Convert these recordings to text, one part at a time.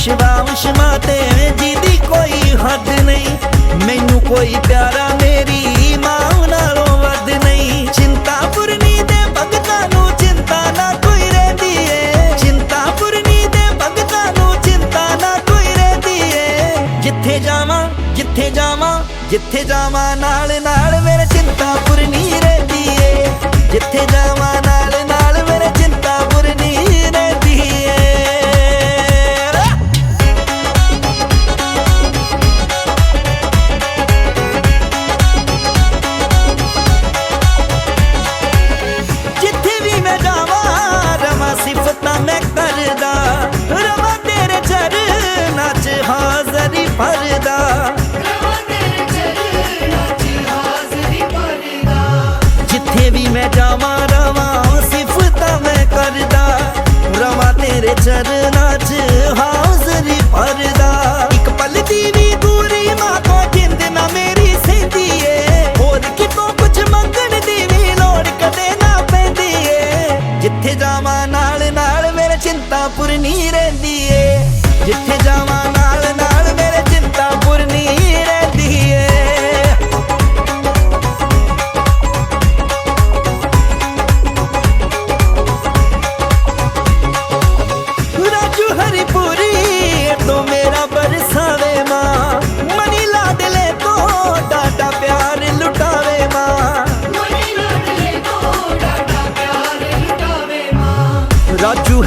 ਚਸ਼ਮਾ ਤੇ ਜਿਹਦੀ ਕੋਈ ਹੱਦ ਨਹੀਂ। ਮੈਨੂੰ ਕੋਈ ਪਿਆਰਾ ਮੇਰੀ ਮਾਂ ਨਾਲੋਂ ਵੱਧ ਨਹੀਂ। ਚਿੰਤਾਪੁਰਨੀ ਦੇ ਭਗਤਾਂ ਨੂੰ ਚਿੰਤਾ ਨਾ ਕੋਈ ਰਹਿੰਦੀ ਏ। ਚਿੰਤਾਪੁਰਨੀ ਦੇ ਭਗਤਾਂ ਨੂੰ ਚਿੰਤਾ ਨਾ ਕੋਈ ਰਹਿੰਦੀ ਏ। ਜਿੱਥੇ ਜਾਵਾਂ ਜਿੱਥੇ ਜਾਵਾਂ ਜਿੱਥੇ ਜਾਵਾਂ ਨਾਲ ਨਾਲ ਮੇਰੇ ਚਿੰਤਾਪੁਰਨੀ ਰਹਿੰਦੀ ਏ। ਜਿੱਥੇ ਜਾਵਾਂ ਤੇਰੇ ਚਰਨਾਂ 'ਚ ਹਾਜ਼ਰੀ ਭਰਦਾ। ਇੱਕ ਪਲ ਦੀ ਵੀ ਦੂਰੀ ਮਾਂ ਤੋਂ ਜਿੰਦ ਨਾ ਮੇਰੀ ਸਹਿੰਦੀ ਏ ਹੋਰ ਕਿਤੋਂ ਕੁਝ ਮੰਗਣ ਦੀ ਵੀ ਲੋੜ ਕਦੇ ਨਾ ਪੈਂਦੀ ਏ ਜਿੱਥੇ ਜਾਵਾਂ ਨਾਲ ਨਾਲ ਮੇਰੇ ਚਿੰਤਾ ਪੁਰਨੀ ਏ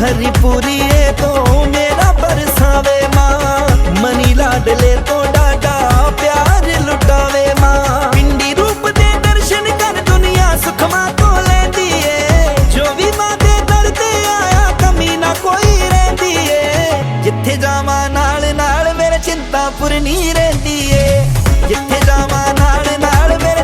ਰਾਜੂ ਤੋਂ ਮੇਰਾ ਬਰਸਾਵੇ ਮਾਂ। ਮਨੀ ਲਾਡਲੇ ਤੋਂ ਡਾਡਾ ਪਿਆਰ ਲੁਟਾਵੇ ਮਾਂ। ਪਿੰਡੀ ਰੂਪ ਦੇ ਦਰਸ਼ਨ ਕਰ ਦੁਨੀਆ ਸੁਖਮਾ ਤੋਂ ਲੈਂਦੀ ਏ। ਜੋ ਵੀ ਮਾਂ ਦੇ ਦਰ ਤੇ ਆਇਆ, ਕਮੀ ਨਾ ਕੋਈ ਰਹਿੰਦੀ ਏ। ਜਿੱਥੇ ਜਾਵਾਂ ਨਾਲ ਨਾਲ ਮੇਰੇ ਚਿੰਤਾਪੁਰਨੀ ਰਹਿੰਦੀ ਏ। ਜਿੱਥੇ ਜਾਵਾਂ ਨਾਲ ਨਾਲ ਮੇਰੇ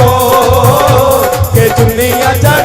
ਜਾਵੋ ਕਿ ਦੁਨੀਆ ਜਾ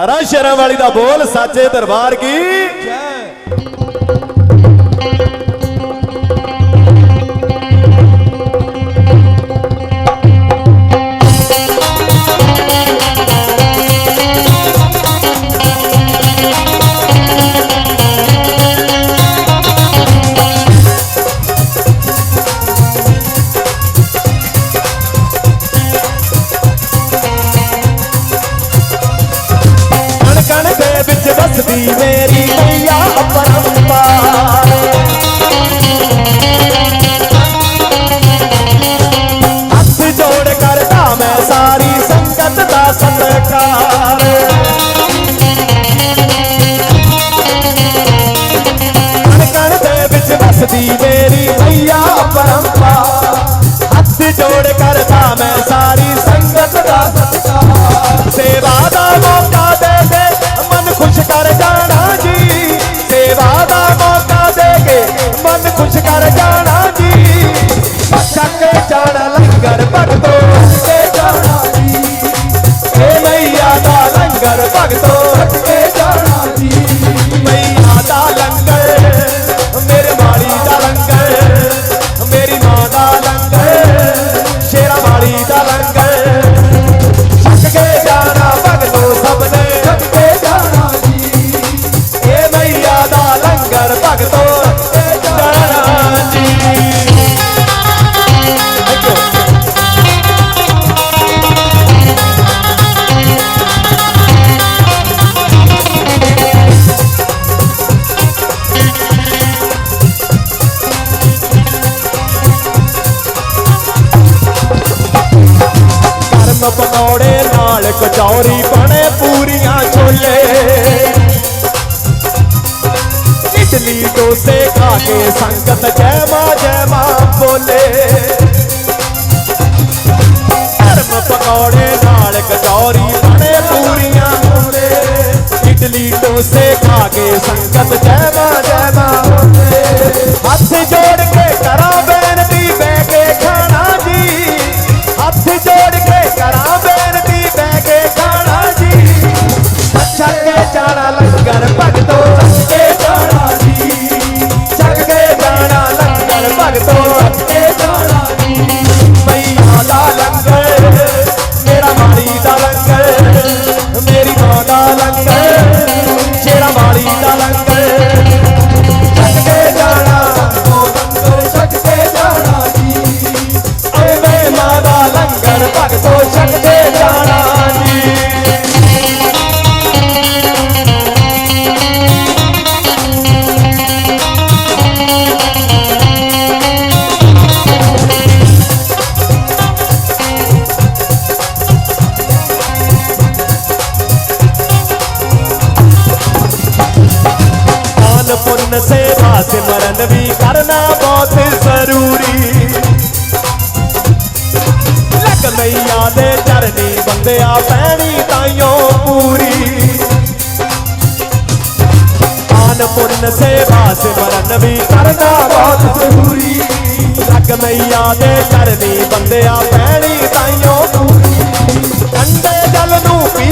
18 ਵਾਲੀ ਦਾ ਬੋਲ ਸਾਚੇ ਦਰਬਾਰ ਕੀ? ਜੈ। você ਮਨ ਸੇਵਾ ਸਿਮਰਨ ਵੀ ਕਰਨਾ ਬਹੁਤ ਜ਼ਰੂਰੀ। ਲੱਗ ਨਈਆ ਦੇ ਚਰਨੀ ਬੰਦਿਆ ਪੈਣੀ ਤਾਈਓ ਪੂਰੀ। ਆਨ ਪੁੰਨ ਸੇਵਾ ਸਿਮਰਨ ਵੀ ਕਰਨਾ ਬਹੁਤ ਜ਼ਰੂਰੀ। ਲੱਗ ਨਈਆ ਦੇ ਚਰਨੀ ਬੰਦਿਆ ਪੈਣੀ ਤਾਈਓ ਪੂਰੀ। ਠੰਡੇ ਜਲ ਨੂੰ ਪੀ